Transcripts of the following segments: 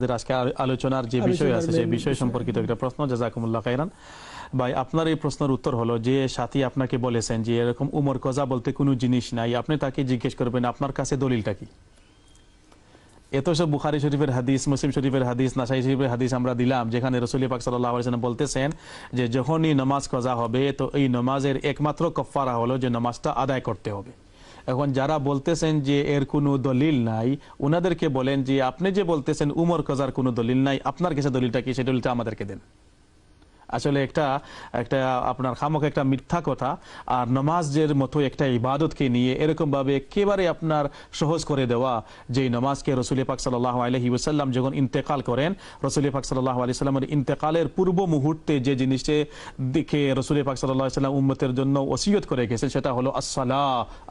আজকে আলোচনার যে বিষয় আছে সেই বিষয় সম্পর্কিত একটা প্রশ্ন জাজাকুমুল্লাহ খাইরান ভাই আপনার এই প্রশ্নের উত্তর হলো যে সাথী আপনাকে বলেছেন যে এরকম উমর কজা বলতে কোনো জিনিস নাই। আপনি তাকে জিজ্ঞেস করবেন আপনার কাছে দলিলটা কি? এত সব বুখারি শরীফের হাদিস মুসলিম শরীফের হাদিস নাসাই শরীফের হাদিস আমরা দিলাম যেখানে রসুল পাক সাল্লাহ আলাইসাল্লাম বলতেছেন যে যখনই নামাজ কজা হবে তো এই নামাজের একমাত্র কফারা হলো যে নামাজটা আদায় করতে হবে। এখন যারা বলতেছেন যে এর কোনো দলিল নাই ওনাদেরকে বলেন যে আপনি যে বলতেছেন উমর কজার কোনো দলিল নাই, আপনার কাছে দলিলটা কি? দলিলটা আমাদেরকে দেন। আসলে একটা একটা আপনার খামক একটা মিথ্যা কথা, আর নমাজের মতো একটা ইবাদতকে নিয়ে এরকম ভাবে একেবারে আপনার সহজ করে দেওয়া যে নমাজকে রসুল পাক সাল্লাহ আলহি ওসাল্লাম যখন ইন্তেকাল করেন, রসুল পাক সাল্লাহ আলি সাল্লামের ইন্তেকালের পূর্ব মুহূর্তে যে জিনিসে দেখে রসুল পাক সাল্লাহ সাল্লাম উম্মতের জন্য ওসিয়ত করে গেছেন, সেটা হলো আসসালা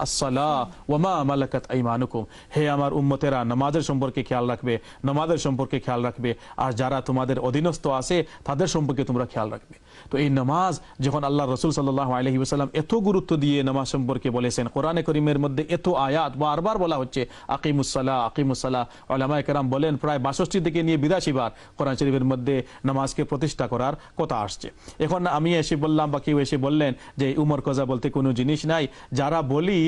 আসসালা ওমা মালাকাত আইমানুকুম। হে আমার উম্মতেরা, নামাজের সম্পর্কে খেয়াল রাখবে, নামাজের সম্পর্কে খেয়াল রাখবে, আর যারা তোমাদের অধীনস্থ আছে, তাদের সম্পর্কে তোমরা খেয়াল রাখবে। তো এই নামাজ যখন আল্লাহ রসুল সাল্লাহ আলহি ওসাল্লাম এত গুরুত্ব দিয়ে নামাজ সম্পর্কে বলেছেন, কোরআনে করিমের মধ্যে এত আয়াত বারবার বলা হচ্ছে আকিমুসাল্লাহ আকিমুসাল্লাহ আলামা একরাম বলেন প্রায় বাষট্টি থেকে নিয়ে বিরাশি বার কোরআন শরীফের মধ্যে নামাজকে প্রতিষ্ঠা করার কথা আসছে। এখন আমি এসে বললাম বা কেউ এসে বললেন যে, উমর কজা বলতে কোনো জিনিস নাই, যারা বলি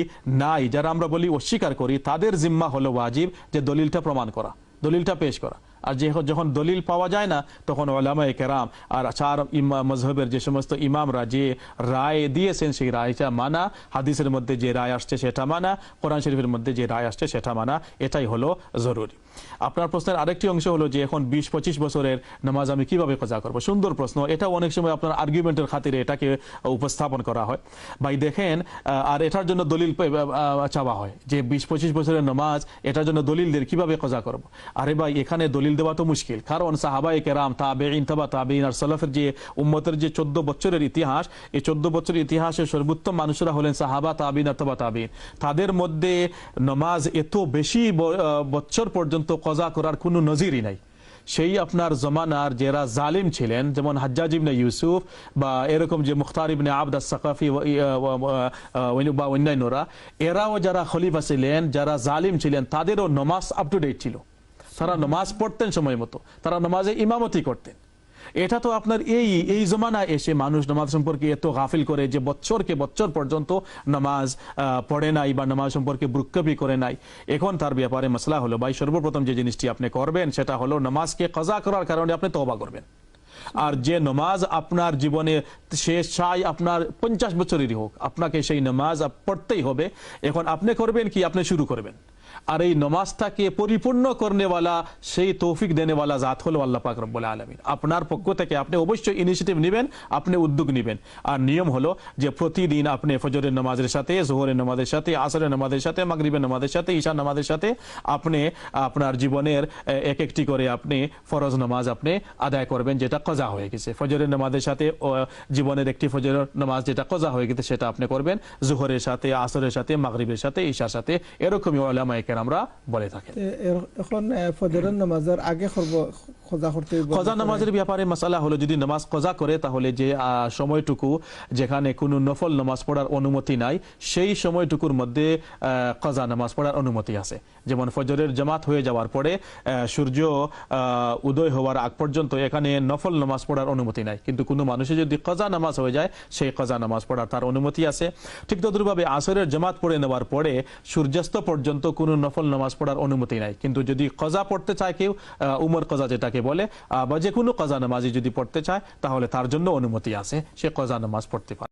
নাই, যারা আমরা বলি অস্বীকার করি, তাদের জিম্মা হলো ওয়াজিব যে দলিলটা প্রমাণ করা, দলিলটা পেশ করা। আর যে যখন দলিল পাওয়া যায় না, তখন ওলামায় কেরাম আর চার মজহবের যে সমস্ত ইমামরা যে রায় দিয়েছেন, সেই রায়টা মানা। হাদিসের মধ্যে যে রায় আসছে, সেটা মানা। কোরআন শরীফের মধ্যে যে রায় আসছে, সেটা মানা। এটাই হলো জরুরি। আপনার প্রশ্নের আরেকটি অংশ হলো যে এখন বিশ পঁচিশ বছরের নামাজ আমি কীভাবে কজা করব? সুন্দর প্রশ্ন। এটা অনেক সময় আপনার আর্গুমেন্টের খাতিরে এটাকে উপস্থাপন করা হয়। ভাই, দেখেন আর এটার জন্য দলিল চাওয়া হয় যে বিশ পঁচিশ বছরের নামাজ এটার জন্য দলিল দিয়ে কীভাবে কজা করব? আরে ভাই, এখানে দলিল দেওয়া তো মুশকিল। কারণ সাহাবাই কেরাম তাবেইন তাবা তাবেইন আর সালাফের যে উম্মতের যে চোদ্দ বছরের ইতিহাস, এই চোদ্দ বছরের ইতিহাসের সর্বোত্তম মানুষরা হলেন সাহাবা তাবিন তাবা তাবিন তাদের মধ্যে নমাজ এত বেশি বছর পর্যন্ত কজা করার কোনো নজিরই নাই। সেই আপনার জমানার যারা জালিম ছিলেন, যেমন হাজ্জাজ ইবনে ইউসুফ বা এরকম যে মুখতার ইবনে আবদাস সাকাফি বা অন্যান্যরা, এরাও যারা খলিফা ছিলেন, যারা জালিম ছিলেন, তাদেরও নমাজ আপ টু ডেট ছিল। তারা নমাজ পড়তেন সময় মতো। তারা নমাজে ইমামতি করতেন। এটা তো আপনার এই এই জমানায় এসে মানুষ নামাজ সম্পর্কে এত গাফিল করে যে বছরকে বছর পর্যন্ত নামাজ পড়ে নাই বা নামাজ সম্পর্কে ব্রুক্কবি করে নাই। এখন তার ব্যাপারে মশলা হলো, ভাই, সর্বপ্রথম যে জিনিসটি আপনি করবেন সেটা হলো নামাজকে কজা করার কারণে আপনি তওবা করবেন। আর যে নমাজ আপনার জীবনে শেষ চাই আপনার পঞ্চাশ বছরেরই হোক, আপনাকে সেই নমাজ পড়তেই হবে। এখন আপনি করবেন কি? আপনি শুরু করবেন। আর এই নমাজটাকে পরিপূর্ণ করনেওয়ালা, সেই তৌফিক দেনেওয়ালা জাত হলো আল্লাহ পাক রব্বুল আলমিন। আপনার পক্ষ থেকে আপনি অবশ্যই ইনিশিয়েটিভ নেবেন, আপনি উদ্যোগ নেবেন। আর নিয়ম হলো যে প্রতিদিন আপনি ফজরের নামাজের সাথে, জোহরের নামাজের সাথে, আসরের নামাজের সাথে, মাগরিবের নামাজের সাথে, ঈশার নামাজের সাথে আপনি আপনার জীবনের এক একটি করে আপনি ফরজ নামাজ আপনি আদায় করবেন যেটা কজা হয়ে গেছে। ফজরের নামাজের সাথে জীবনের একটি ফজরের নামাজ যেটা কজা হয়ে গেছে সেটা আপনি করবেন। জোহরের সাথে, আসরের সাথে, মাগরিবের সাথে, ঈশার সাথে, এরকমই ওলামায়ে কেরামরা বলে থাকেন। এ- এর- এখন ফজরের নামাজের আগে কজা নামাজের ব্যাপারে মশালা হলো, যদি নামাজ কজা করে, তাহলে যে সময়টুকু যেখানে কোনো নফল নামাজ পড়ার অনুমতি নাই, সেই সময়টুকুর মধ্যে কজা নামাজ পড়ার অনুমতি আছে। যেমন ফজরের জামাত হয়ে যাওয়ার পরে সূর্য উদয় হওয়ার আগ পর্যন্ত এখানে নফল নামাজ পড়ার অনুমতি নাই। কিন্তু কোনো মানুষের যদি কজা নামাজ হয়ে যায়, সেই কজা নামাজ পড়ার তার অনুমতি আছে। ঠিক তদ্রুপভাবে আসরের জামাত পড়ে নেওয়ার পরে, সূর্যাস্ত পর্যন্ত কোনো নফল নামাজ পড়ার অনুমতি নাই। কিন্তু যদি কজা পড়তে চায় কেউ উমর কজা যেটাকে বলে বা যে কোনো কজা নামাজি যদি পড়তে চায়, তাহলে তার জন্য অনুমতি আছে, সে কজা নামাজ পড়তে পারে।